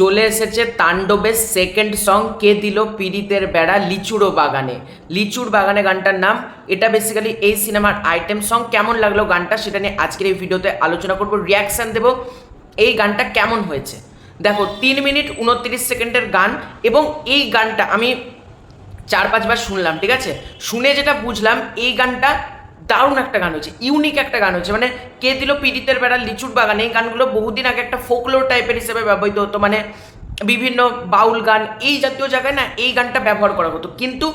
চলে এসেছে তাণ্ডবের সেকেন্ড সং কে দিল পীড়িতের বেড়া লিচুড়ো বাগানে। লিচুর বাগানে গানটার নাম, এটা বেসিক্যালি এই সিনেমার আইটেম সং কেমন লাগল গানটা সেটা নিয়ে আজকের এই ভিডিওতে আলোচনা করব রিয়াকশান দেব, এই গানটা কেমন হয়েছে। দেখো, তিন মিনিট উনত্রিশ সেকেন্ডের গান এবং এই গানটা আমি চার পাঁচবার শুনলাম, ঠিক আছে? শুনে যেটা বুঝলাম, এই গানটা দারুণ একটা গান হয়েছে ইউনিক একটা গান হয়েছে। মানে কে দিল পীড়িতের বেড়া লিচুর বাগানে, এই গানগুলো বহুদিন আগে একটা ফোকলোর টাইপের হিসেবে ব্যবহৃত হতো মানে বিভিন্ন বাউল গান, এই জাতীয় জায়গায় না এই গানটা ব্যবহার করা হতো। কিন্তু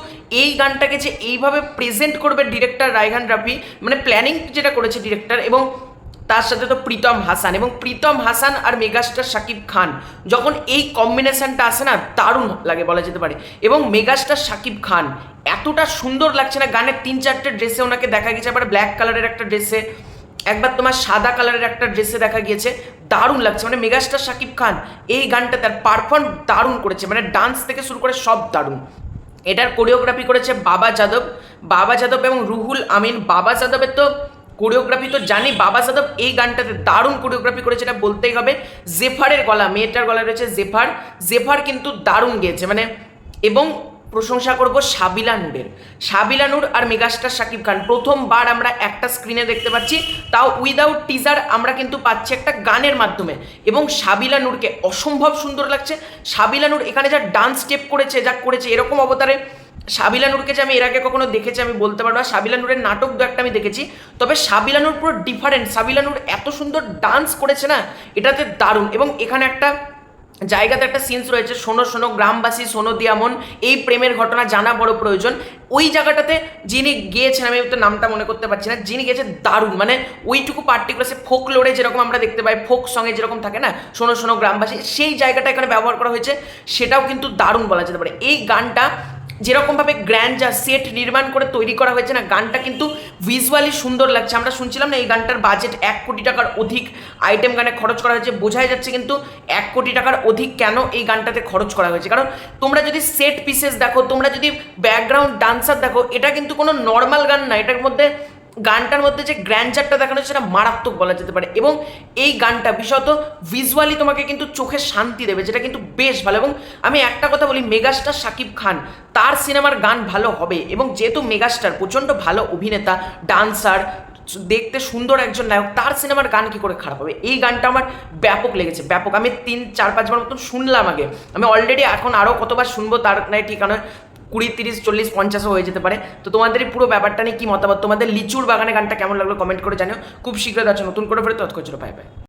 এই গানটাকে যে এইভাবে প্রেজেন্ট করবে ডিরেক্টর রায়হান রাফি মানে প্ল্যানিং যেটা করেছে ডিরেক্টর এবং তার সাথে তো প্রীতম হাসান এবং প্রীতম হাসান আর মেগাস্টার শাকিব খান। যখন এই কম্বিনেশনটা আসে না, দারুণ লাগে বলা যেতে পারে। এবং মেগাস্টার শাকিব খান, এতটা সুন্দর লাগছে না গানের তিন চারটে ড্রেসে ওনাকে দেখা গেছে আবার ব্ল্যাক কালারের একটা ড্রেসে একবার তোমার সাদা কালারের একটা ড্রেসে দেখা গিয়েছে, দারুণ লাগছে। মানে মেগাস্টার শাকিব খান এই গানটা তার পারফর্ম দারুণ করেছে মানে ডান্স থেকে শুরু করে সব দারুণ। এটার কোরিওগ্রাফি করেছে বাবা যাদব। বাবা যাদব এবং রুহুল আমিন। বাবা যাদবের তো কোরিওগ্রাফি তো জানি, বাবা যাদব এই গানটাতে দারুণ কোরিওগ্রাফি করেছে এটা বলতেই হবে, জেফারের গলা, মেয়েটার গলায় রয়েছে জেফার। জেফার কিন্তু দারুণ গেয়েছে মানে এবং প্রশংসা করব সাবিলা নূরের। সাবিলা নূর আর মেগাস্টার শাকিব খান, প্রথমবার আমরা একটা স্ক্রিনে দেখতে পাচ্ছি, তাও উইদাউট টিজার আমরা কিন্তু পাচ্ছি একটা গানের মাধ্যমে। এবং সাবিলা নূরকে অসম্ভব সুন্দর লাগছে। সাবিলা নূর এখানে যা ডান্স স্টেপ করেছে, যা করেছে, এরকম অবতারে সাবিলা নূরকে যে আমি এর আগে কখনো দেখেছি, আমি বলতে পারব না। সাবিলা নূরের নাটক দু একটা আমি দেখেছি, তবে সাবিলা নূর পুরো ডিফারেন্ট সাবিলা নূর এত সুন্দর ডান্স করেছে না, এটাতে দারুণ। এবং এখানে একটা জায়গাতে একটা সিনস রয়েছে, শোনো শোনো, গ্রামবাসী, শোনো, দিয়ামন, এই প্রেমের ঘটনা জানা বড় প্রয়োজন। ওই জায়গাটাতে যিনি গিয়েছেন, আমি তো নামটা মনে করতে পারছি না, যিনি গিয়েছে দারুণ। মানে ওইটুকু পার্টিকুলার সে ফোক লোড়ে যেরকম আমরা দেখতে পাই ফোক সঙ্গে যেরকম থাকে না, শোনো শোনো, গ্রামবাসী, সেই জায়গাটা এখানে ব্যবহার করা হয়েছে, সেটাও কিন্তু দারুণ বলা যেতে পারে। এই গানটা যেরকমভাবে গ্র্যান্ড যা সেট নির্মাণ করে তৈরি করা হয়েছে না, গানটা কিন্তু ভিজুয়ালি সুন্দর লাগছে। আমরা শুনছিলাম না এই গানটার বাজেট এক কোটি টাকার অধিক আইটেম গানে খরচ করা হয়েছে। বোঝাই যাচ্ছে কিন্তু এক কোটি টাকার অধিক কেন এই গানটাতে খরচ করা হয়েছে। কারণ তোমরা যদি সেট পিসেস দেখো, তোমরা যদি ব্যাকগ্রাউন্ড ডান্সার দেখো, এটা কিন্তু কোনো নর্মাল গান না, এটার মধ্যে গানটার মধ্যে যে গ্র্যান্ডচারটা দেখানো সেটা মারাত্মক বলা যেতে পারে। এবং এই গানটা বিশেষত ভিজুয়ালি তোমাকে কিন্তু চোখে শান্তি দেবে, যেটা কিন্তু বেশ ভালো। এবং আমি একটা কথা বলি মেগাস্টার শাকিব খান, তার সিনেমার গান ভালো হবে। এবং যেহেতু মেগাস্টার প্রচণ্ড ভালো অভিনেতা ডান্সার দেখতে সুন্দর একজন নায়ক, তার সিনেমার গান কি করে খারাপ হবে? এই গানটা আমার ব্যাপক লেগেছে, ব্যাপক। আমি তিন, চার, পাঁচবার মতন শুনলাম আগে। আমি অলরেডি এখন আরও কতবার শুনব তার নাই ঠিকানা কুড়ি, তিরিশ, চল্লিশ, পঞ্চাশও হয়ে যেতে পারে। তো তোমাদের এই পুরো ব্যাপারটা নিয়ে কী মতামত? তোমাদের লিচুর বাগানে গানটা কেমন লাগল কমেন্ট করে জানিও। খুব শীঘ্রই আছে নতুন করে ফেরে তৎক্ষণ পাই পাই